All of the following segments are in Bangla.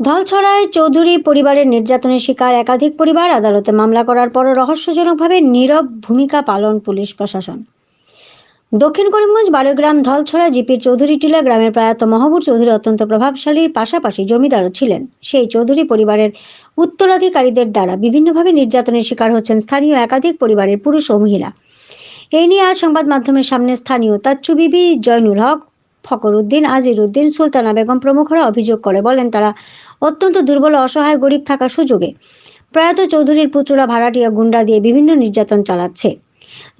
ধলছড়ায় চৌধুরী পরিবারের নির্যাতনের শিকার একাধিক পরিবার আদালতে মামলা করার পরও রহস্যজনকভাবে নীরব ভূমিকা পালন পুলিশ প্রশাসন। দক্ষিণ করিমগঞ্জ বারোগ্রাম ধলছড়া জিপির চৌধুরী টিলা গ্রামের প্রয়াত মহবুর চৌধুরী অত্যন্ত প্রভাবশালীর পাশাপাশি জমিদারও ছিলেন। সেই চৌধুরী পরিবারের উত্তরাধিকারীদের দ্বারা বিভিন্নভাবে নির্যাতনের শিকার হচ্ছেন স্থানীয় একাধিক পরিবারের পুরুষ ও মহিলা। এই নিয়ে আজ সংবাদ মাধ্যমের সামনে স্থানীয় তাচ্চু বিবি জয়নুল হক ফকর উদ্দিন আজির উদ্দিন সুলতানা বেগম প্রমুখরা অভিযোগ করে, বলেন তারা অত্যন্ত দুর্বল, অসহায়, গরিব থাকা সুযোগে প্রয়াত চৌধুরীর পুত্ররা ভাড়াটিয়া গুন্ডা দিয়ে বিভিন্ন নির্যাতন চালাচ্ছে।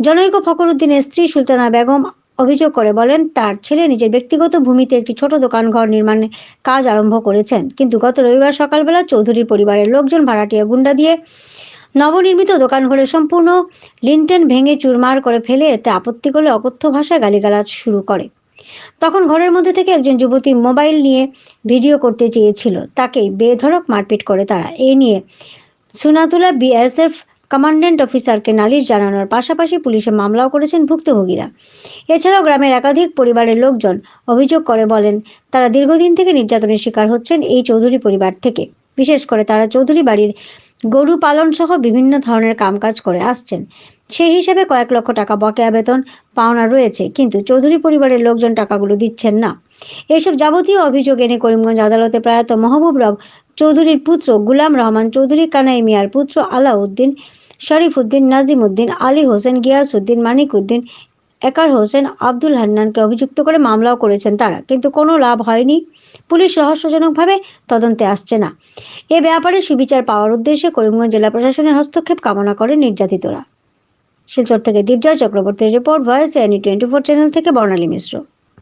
জনৈক ফকর উদ্দিনের স্ত্রী সুলতানা বেগম অভিযোগ করে, বলেন, তার ছেলে নিজের ব্যক্তিগত ভূমিতে একটি ছোট দোকান ঘর নির্মাণের কাজ আরম্ভ করেছেন। কিন্তু গত রবিবার সকালবেলা চৌধুরীর পরিবারের লোকজন ভাড়াটিয়া গুন্ডা দিয়ে নবনির্মিত দোকান ঘরে সম্পূর্ণ লিন্টেন ভেঙে চুরমার করে ফেলে, এতে আপত্তি করলে অকথ্য ভাষায় গালিগালাজ শুরু করে। তখন ঘরের মধ্যে থেকে একজন যুবতী মোবাইল নিয়ে ভিডিও করতে চেয়েছিল। তাকেই বেধড়ক মারপিট করে তারা। এই নিয়ে সুনাতুলা বিএসএফ কমান্ডেন্ট অফিসারকে নালিশ জানানোর পাশাপাশি পুলিশে মামলাও করেছেন ভুক্তভোগীরা। এছাড়াও গ্রামের একাধিক পরিবারের লোকজন অভিযোগ করে বলেন, তারা দীর্ঘদিন থেকে নির্যাতনের শিকার হচ্ছেন এই চৌধুরী পরিবার থেকে। বিশেষ করে তারা চৌধুরী বাড়ির গরু পালন সহ বিভিন্ন ধরনের কামকাজ করে আসছেন। সেই হিসেবে কয়েক লক্ষ টাকা বকেয়া বেতন পাওনা রয়েছে, কিন্তু চৌধুরী পরিবারের লোকজন টাকাগুলো দিচ্ছেন না। এসব যাবতীয় অভিযোগ এনে করিমগঞ্জ আদালতে প্রয়াত মাহবুব রব, চৌধুরীর পুত্র গুলাম রহমান, চৌধুরী কানাই মিয়ার পুত্র আলাউদ্দিন শরীফ উদ্দিন নাজিম উদ্দিন আলী হোসেন গিয়াস উদ্দিন মানিক উদ্দিন একার হোসেন আব্দুল হান্নানকে অভিযুক্ত করে মামলাও করেছেন তারা, কিন্তু কোনো লাভ হয়নি। পুলিশ রহস্যজনকভাবে তদন্তে আসছে না। এ ব্যাপারে সুবিচার পাওয়ার উদ্দেশ্যে করিমগঞ্জ জেলা প্রশাসনের হস্তক্ষেপ কামনা করে নির্যাতিতরা। শিলচর থেকে দীপজয় চক্রবর্তীর report voice any twenty four channel থেকে বর্ণালী মিশ্র।